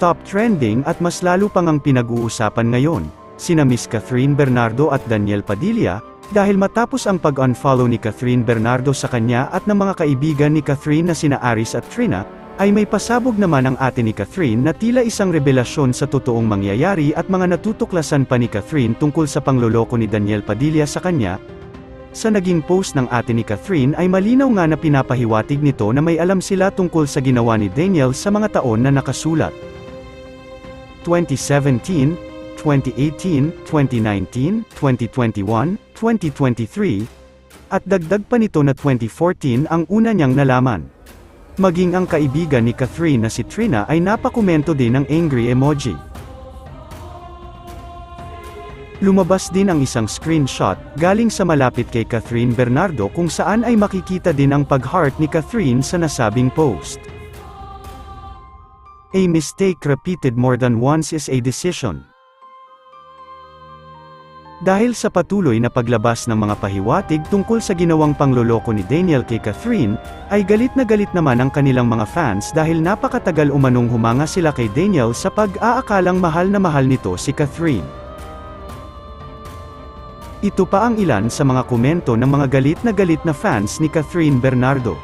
top trending at mas lalo pang ang pinag-uusapan ngayon, sina Miss Catherine Bernardo at Daniel Padilla, dahil matapos ang pag-unfollow ni Catherine Bernardo sa kanya at ng mga kaibigan ni Catherine na sina Aris at Trina, ay may pasabog naman ang ate ni Catherine na tila isang revelasyon sa totoong mangyayari at mga natutuklasan pa ni Catherine tungkol sa pangloloko ni Daniel Padilla sa kanya, sa naging post ng ate ni Catherine ay malinaw nga na pinapahiwatig nito na may alam sila tungkol sa ginawa ni Daniel sa mga taon na nakasulat. 2017, 2018, 2019, 2021, 2023, at dagdag pa nito na 2014 ang una niyang nalaman. Maging ang kaibigan ni Catherine na si Trina ay napakomento din ng angry emoji. Lumabas din ang isang screenshot, galing sa malapit kay Catherine Bernardo kung saan ay makikita din ang pag-heart ni Catherine sa nasabing post. A mistake repeated more than once is a decision. Dahil sa patuloy na paglabas ng mga pahiwatig tungkol sa ginawang pangloloko ni Daniel kay Catherine, ay galit na galit naman ang kanilang mga fans dahil napakatagal umanong humanga sila kay Daniel sa pag-aakalang mahal na mahal nito si Catherine. Ito pa ang ilan sa mga komento ng mga galit na galit na fans ni Catherine Bernardo.